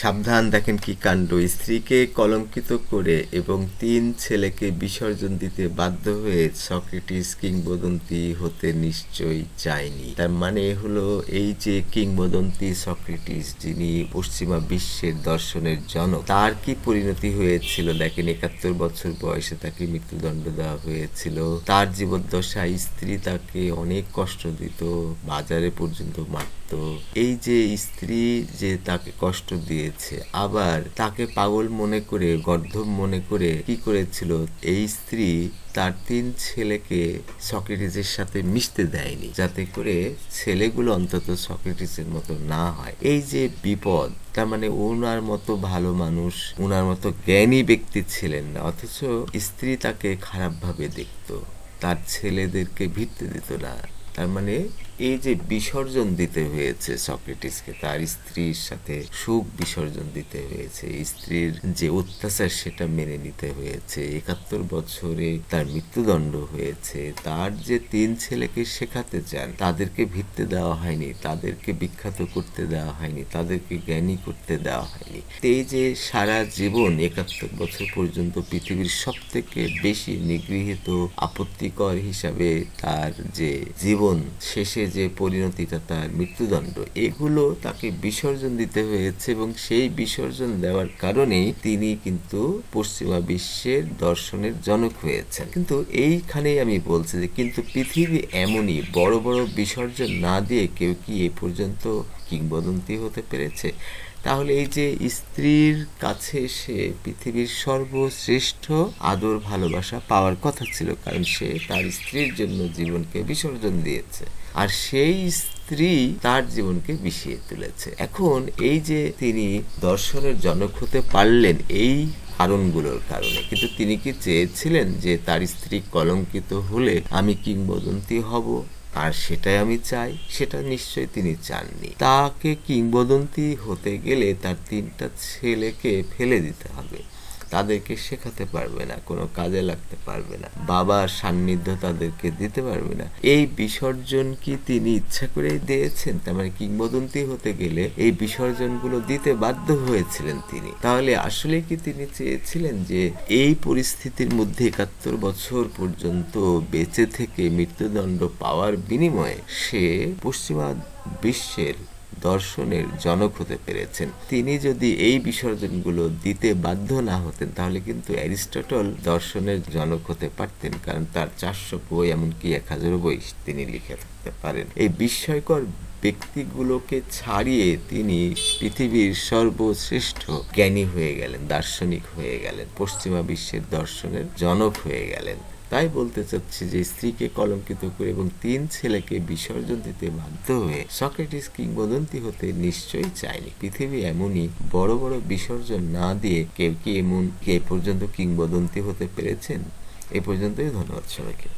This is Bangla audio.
সাবধান দেখেন কি কাণ্ড। স্ত্রীকে কলঙ্কিত করে এবং তিন ছেলেকে বিসর্জন দিতে বাধ্য হয়ে সক্রেটিস কিংবদন্তি হতে নিশ্চয়ই চায়নি। তার মানে হলো এই যে কিংবদন্তি সক্রেটিস, যিনি পশ্চিমা বিশ্বের দর্শনের জনক, তার কি পরিণতি হয়েছিল? দেখেন, একাত্তর বছর বয়সে তাকে মৃত্যুদণ্ড দেওয়া হয়েছিল। তার জীবদ্দশায় স্ত্রী তাকে অনেক কষ্ট দিত, বাজারে পর্যন্ত মারত। এই যে স্ত্রী যে তাকে কষ্ট দিয়েছে আবার তাকে পাগল মনে করে, গর্ধব মনে করে কি করেছিল, এই স্ত্রী তার তিন ছেলেকে সক্রেটিসের সাথে মিশতে দেয়নি, যাতে করে ছেলেগুলো অন্তত সক্রেটিসের মতো না হয়। এই যে বিপদ, তার মানে ওনার মতো ভালো মানুষ ওনার মতো জ্ঞানী ব্যক্তি ছিলেন না, অথচ স্ত্রী তাকে খারাপভাবে দেখতো, তার ছেলেদেরকে ভিত্তি দিত না। তার মানে এই যে বিসর্জন দিতে হয়েছে সক্রেটিসকে, তার স্ত্রীর সাথে সুখ বিসর্জন দিতে হয়েছে। স্ত্রীর যে অত্যাচার, সেটা মেনে নিতে হয়েছে। একাত্তর বছরে তার মৃত্যুদণ্ড হয়েছে। তার যে তিন ছেলেকে শেখাতে চান, তাদেরকে ভিত্তি দেওয়া হয়নি, তাদেরকে বিখ্যাত করতে দেওয়া হয়নি, তাদেরকে জ্ঞানী করতে দেওয়া হয়নি। এই যে সারা জীবন একাত্তর বছর পর্যন্ত পৃথিবীর সব থেকে বেশি নিগৃহীত, আপত্তিকর হিসাবে তার যে জীবন শেষে যে পরিণতিটা তার মৃত্যুদণ্ড, এগুলো তাকে বিসর্জন দিতে হয়েছে এবং সেই বিসর্জন দেওয়ার কারণেই তিনি কিন্তু পশ্চিমা বিশ্বের দর্শনের জনক হয়েছেন। কিন্তু এইখানেই আমি বলছি যে কিন্তু পৃথিবী এমনই বড় বড় বিসর্জন না দিয়ে কেউ কি এ পর্যন্ত কিংবদন্তি হতে পেরেছে? তাহলে এই যে স্ত্রীর কাছে সে পৃথিবীর সর্বশ্রেষ্ঠ আদর ভালোবাসা পাওয়ার কথা ছিল, কারণ সে তার স্ত্রীর জন্য জীবনকে বিসর্জন দিয়েছে। আর সেই স্ত্রী তার জীবনকে বিষিয়ে তুলেছে। এখন এই যে তিনি দর্শনের জনক হতে পারলেন এই কারণগুলোর কারণে, কিন্তু তিনি কি চেয়েছিলেন যে তার স্ত্রী কলঙ্কিত হলে আমি কিংবদন্তি হব? আর সেটাই আমি চাই, সেটা নিশ্চয়ই তিনি চাননি। তাকে কিংবদন্তি হতে গেলে তার তিনটা ছেলেকে ফেলে দিতে হবে। তাদেরকে শেখাতে পারবে না, কোনো কাজে লাগতে পারবে না, বাবার সান্নিধ্য তাদেরকে দিতে পারবে না। এই বিসর্জন কি তিনি ইচ্ছা করে দিয়েছেন? তার মানে কিংবদন্তি হতে গেলে এই বিসর্জনগুলো দিতে বাধ্য হয়েছিলেন তিনি। তাহলে আসলে কি তিনি চেয়েছিলেন যে এই পরিস্থিতির মধ্যে একাত্তর বছর পর্যন্ত বেঁচে থেকে মৃত্যুদণ্ড পাওয়ার বিনিময়ে সে পশ্চিমা বিশ্বের দর্শনের জনক হতে পেরেছেন। তিনি যদি এই বিসর্জনগুলো দিতে বাধ্য না হতেন, তাহলে কিন্তু অ্যারিস্টটল দর্শনের জনক হতে পারতেন, কারণ তার চারশো বই, এমনকি এক হাজার বই তিনি লিখে থাকতে পারেন। এই বিস্ময়কর ব্যক্তিগুলোকে ছাড়িয়ে তিনি পৃথিবীর সর্বশ্রেষ্ঠ জ্ঞানী হয়ে গেলেন, দার্শনিক হয়ে গেলেন, পশ্চিমা বিশ্বের দর্শনের জনক হয়ে গেলেন। তাই বলতে চাচ্ছি যে স্ত্রীকে কলঙ্কিত করে এবং তিন ছেলেকে বিসর্জন দিতে বাধ্য হয়ে সক্রেটিস কিংবদন্তি হতে নিশ্চয়ই চায়নি পৃথিবী এমনই বড় বড় বিসর্জন না দিয়ে কেউ কি এমন এ পর্যন্ত কিংবদন্তি হতে পেরেছেন? এ পর্যন্তই ধন্যবাদ সবাইকে।